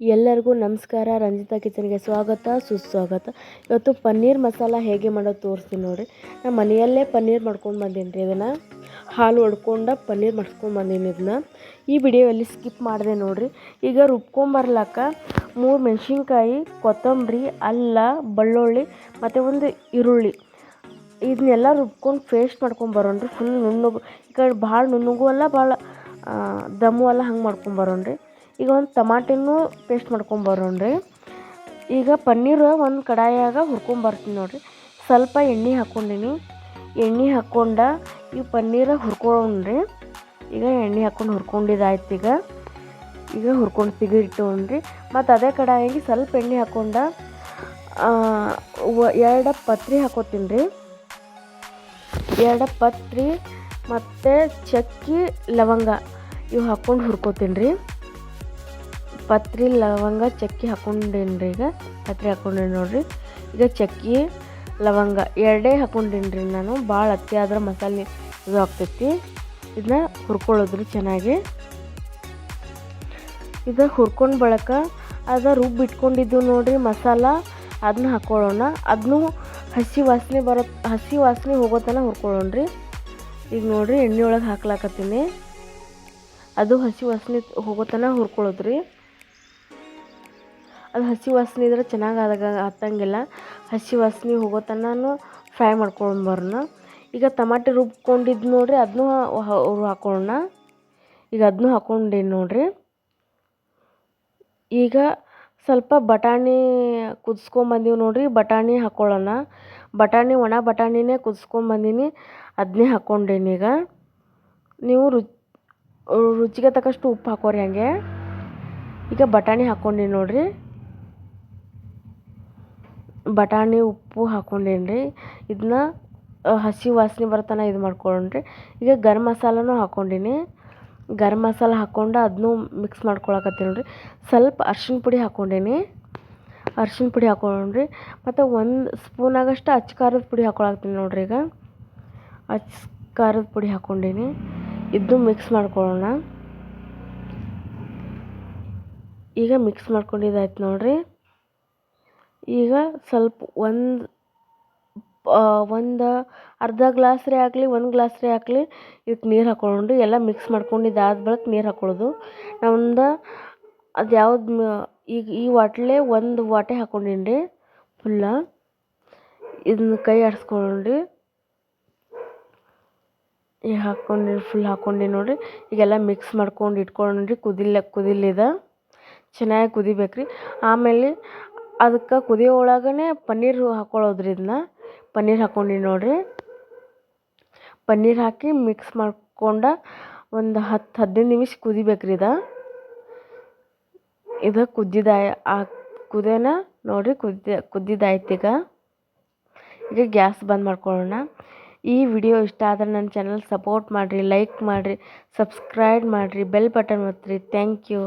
ಎಲ್ಲರಿಗೂ ನಮಸ್ಕಾರ. ರಂಜಿತಾ ಕಿಚನ್ಗೆ ಸ್ವಾಗತ, ಸುಸ್ವಾಗತ. ಇವತ್ತು ಪನ್ನೀರ್ ಮಸಾಲ ಹೇಗೆ ಮಾಡೋದು ತೋರಿಸ್ತೀನಿ ನೋಡಿರಿ. ನಾನು ಮನೆಯಲ್ಲೇ ಪನ್ನೀರ್ ಮಾಡ್ಕೊಂಡು ಬಂದೀನಿ ರೀ ಇದನ್ನು. ಹಾಲು ಹೊಡ್ಕೊಂಡು ಪನ್ನೀರ್ ಮಾಡ್ಕೊಂಡು ಬಂದೀನಿ ಇದನ್ನ. ಈ ವಿಡಿಯೋಲ್ಲಿ ಸ್ಕಿಪ್ ಮಾಡಿದೆ ನೋಡಿರಿ. ಈಗ ರುಬ್ಕೊಂಬರ್ಲಕ್ಕ ಮೂರು ಮೆಣಸಿನ್ಕಾಯಿ, ಕೊತ್ತಂಬರಿ, ಅಲ್ಲ, ಬೆಳ್ಳುಳ್ಳಿ ಮತ್ತು ಒಂದು ಈರುಳ್ಳಿ. ಇದನ್ನೆಲ್ಲ ರುಬ್ಕೊಂಡು ಪೇಸ್ಟ್ ಮಾಡ್ಕೊಂಡು ಫುಲ್ ನುಣ್ಣಗೆ ಈ ಕಡೆ ಭಾಳ ನುಣ್ಣಗೂ ಅಲ್ಲ, ಭಾಳ ದಮ್ಮು ಅಲ್ಲ ಹಂಗೆ ಮಾಡ್ಕೊಂಡು ಈಗ ಒಂದು ಟಮಾಟಿನೂ ಪೇಸ್ಟ್ ಮಾಡ್ಕೊಂಬರೋಣ್ರಿ ಈಗ ಪನ್ನೀರ್ ಒಂದು ಕಡಾಯಾಗ ಹುರ್ಕೊಂಬರ್ತೀನಿ ನೋಡಿರಿ. ಸ್ವಲ್ಪ ಎಣ್ಣೆ ಹಾಕ್ಕೊಂಡೀನಿ ಎಣ್ಣೆ ಹಾಕ್ಕೊಂಡ ಈ ಪನ್ನೀರ ರೀ. ಈಗ ಎಣ್ಣೆ ಹಾಕ್ಕೊಂಡು ಹುರ್ಕೊಂಡಿದ್ದಾಯ್ತು ಈಗ. ಈಗ ಹುರ್ಕೊಂಡು ತೆಗೆದಿಟ್ಟೋಣ್ರಿ ಮತ್ತು ಅದೇ ಕಡಾಯಿಗೆ ಸ್ವಲ್ಪ ಎಣ್ಣೆ ಹಾಕ್ಕೊಂಡ ಎರಡು ಪತ್ರಿ ಹಾಕೋತೀನಿ ರೀ. ಎರಡು ಪತ್ರಿ ಮತ್ತು ಚಕ್ಕಿ ಲವಂಗ ಇವು ಹಾಕ್ಕೊಂಡು ಹುರ್ಕೋತೀನಿ ರೀ. ಪತ್ರಿ ಲವಂಗ ಚಕ್ಕಿ ರೀ ಈಗ? ಪತ್ರಿ ಹಾಕೊಂಡೇನಿ ನೋಡಿರಿ. ಈಗ ಚಕ್ಕಿ, ಲವಂಗ ಎರಡೇ ಹಾಕೊಂಡೇನಿ ರೀ ನಾನು. ಭಾಳ ಅತಿ ಆದ್ರೆ ಮಸಾಲೆ ಇದು ಆಗ್ತೈತಿ. ಇದನ್ನ ಹುರ್ಕೊಳ್ಳೋದ್ರಿ ಚೆನ್ನಾಗಿ. ಇದು ಹುರ್ಕೊಂಡು ಬಳಕ ಅದ ರುಬ್ಬಿ ಇಟ್ಕೊಂಡಿದ್ದು ನೋಡಿರಿ ಮಸಾಲ. ಅದನ್ನ ಹಾಕ್ಕೊಳ್ಳೋಣ ಅದನ್ನು ಹಸಿ ವಾಸನೆ ಬರೋ ಹಸಿ ವಾಸನೆ ಹೋಗೋ ತನಕ ಹುರ್ಕೊಳ್ಳೋಣ್ರಿ. ಈಗ ನೋಡಿರಿ ಎಣ್ಣೆ ಒಳಗೆ ಹಾಕ್ಲಾಕತ್ತೀನಿ. ಅದು ಹಸಿ ವಾಸನೆ ಹೋಗೋ ತನಕ ಹುರ್ಕೊಳ್ಳೋದ್ರಿ. ಅದು ಹಸಿ ವಾಸನೆ ಇದ್ರೆ ಚೆನ್ನಾಗಿ ಆದಾಗ ಹತ್ತಂಗಿಲ್ಲ ಹಸಿ ವಾಸನೆ ಹೋಗೋ ತನಕ ಫ್ರೈ ಮಾಡ್ಕೊಂಬರೋಣ. ಈಗ ಟಮಾಟೆ ರುಬ್ಕೊಂಡಿದ್ದು ನೋಡಿರಿ ಅದನ್ನೂ ಹಾಕೊಳ್ಳೋಣ. ಈಗ ಅದನ್ನೂ ಹಾಕ್ಕೊಂಡೇನಿ ನೋಡಿರಿ. ಈಗ ಸ್ವಲ್ಪ ಬಟಾಣಿ ಕುದಿಸ್ಕೊಂಬಂದೀವಿ ನೋಡಿರಿ, ಬಟಾಣಿ ಹಾಕ್ಕೊಳ್ಳೋಣ ಬಟಾಣಿ, ಒಣ ಬಟಾಣಿನೇ ಕುದಿಸ್ಕೊಂಬಂದೀನಿ ಅದನ್ನೇ ಹಾಕ್ಕೊಂಡೇನಿ ಈಗ. ನೀವು ರುಚಿ ರುಚಿಗೆ ತಕ್ಕಷ್ಟು ಉಪ್ಪು ಹಾಕೋರಿ ಹಾಗೆ. ಈಗ ಬಟಾಣಿ ಹಾಕ್ಕೊಂಡೀನಿ ನೋಡಿರಿ. ಬಟಾಣಿ ಉಪ್ಪು ಹಾಕ್ಕೊಂಡೇನಿ ರೀ ಇದನ್ನ ಹಸಿ ವಾಸನೆ ಬರ್ತನ ಇದು ಮಾಡ್ಕೊಂಡ್ರಿ ಈಗ ಗರಂ ಮಸಾಲನೂ ಹಾಕ್ಕೊಂಡೀನಿ ಗರಂ ಮಸಾಲ ಹಾಕ್ಕೊಂಡು ಅದನ್ನೂ ಮಿಕ್ಸ್ ಮಾಡ್ಕೊಳಕತ್ತೀನಿ ರೀ ಸ್ವಲ್ಪ ಅರ್ಶಿಣ ಪುಡಿ ಹಾಕ್ಕೊಂಡೀನಿ ಅರ್ಶಿಣ ಪುಡಿ ಹಾಕ್ಕೊಂಡ್ರಿ ಮತ್ತು ಒಂದು ಸ್ಪೂನಾಗಷ್ಟು ಅಚ್ಚ ಖಾರದ ಪುಡಿ ಹಾಕ್ಕೊಳತ್ತೀನಿ ನೋಡಿರಿ ಈಗ. ಅಚ್ಚ ಖಾರದ ಪುಡಿ ಹಾಕ್ಕೊಂಡೀನಿ ಇದನ್ನು ಮಿಕ್ಸ್ ಮಾಡ್ಕೊಳ್ಳೋಣ ಈಗ ಮಿಕ್ಸ್ ಮಾಡ್ಕೊಂಡಿದ್ದಾಯ್ತು ನೋಡಿರಿ. ಈಗ ಸ್ವಲ್ಪ ಒಂದು ಒಂದು ಅರ್ಧ ಗ್ಲಾಸ್ರೆ ಆಗಲಿ ಒಂದು ಗ್ಲಾಸ್ರೆ ಆಗಲಿ ಇದಕ್ಕೆ ನೀರು ಹಾಕ್ಕೊಂಡು ಎಲ್ಲ ಮಿಕ್ಸ್ ಮಾಡ್ಕೊಂಡು ಇದಾದ ಬಳಿಕ ನೀರು ಹಾಕ್ಕೊಳ್ಳೋದು ಒಂದು ಅದು ಯಾವ್ದು ಈಗ ಈ ವಾಟ್ಲೆ ಒಂದು ವಾಟೆ ಹಾಕ್ಕೊಂಡೀನಿ ರೀ ಫುಲ್ಲ ಇದನ್ನ ಕೈ ಆಡಿಸ್ಕೊಂಡ್ರಿ. ಈಗ ಹಾಕ್ಕೊಂಡು ಫುಲ್ ಹಾಕ್ಕೊಂಡಿ ನೋಡಿರಿ. ಈಗೆಲ್ಲ ಮಿಕ್ಸ್ ಮಾಡ್ಕೊಂಡು ಇಟ್ಕೊಂಡ್ರಿ. ಕುದಿಲ್ಲ, ಕುದಿಲಿದ. ಚೆನ್ನಾಗಿ ಕುದಿಬೇಕು ರೀ ಆಮೇಲೆ ಅದಕ್ಕೆ ಕುದಿಯೋ ಒಳಗೇ ಪನ್ನೀರ್ ಹಾಕ್ಕೊಳ್ಳೋದ್ರಿ ಇದನ್ನ ಪನ್ನೀರ್ ಹಾಕ್ಕೊಂಡೀನಿ ನೋಡಿರಿ. ಪನ್ನೀರ್ ಹಾಕಿ ಮಿಕ್ಸ್ ಮಾಡ್ಕೊಂಡು ಒಂದು ಹತ್ತು ಹದಿನೈದು ನಿಮಿಷ ಕುದಿಬೇಕು ರೀ ಇದು. ಇದು ಕುದ್ದಿದ ಆ ಕುದೇನ ನೋಡಿರಿ ಕುದ್ದ ಕುದ್ದಿದ್ದಾಯ್ತು ಈಗ. ಈಗ ಗ್ಯಾಸ್ ಬಂದ್ ಮಾಡ್ಕೊಳ್ಳೋಣ. ಈ ವಿಡಿಯೋ ಇಷ್ಟ ಆದರೆ ನನ್ನ ಚಾನಲ್ ಸಪೋರ್ಟ್ ಮಾಡಿರಿ ಲೈಕ್ ಮಾಡಿರಿ ಸಬ್ಸ್ಕ್ರೈಬ್ ಮಾಡಿರಿ ಬೆಲ್ ಬಟನ್ ಒತ್ತಿರಿ. Thank you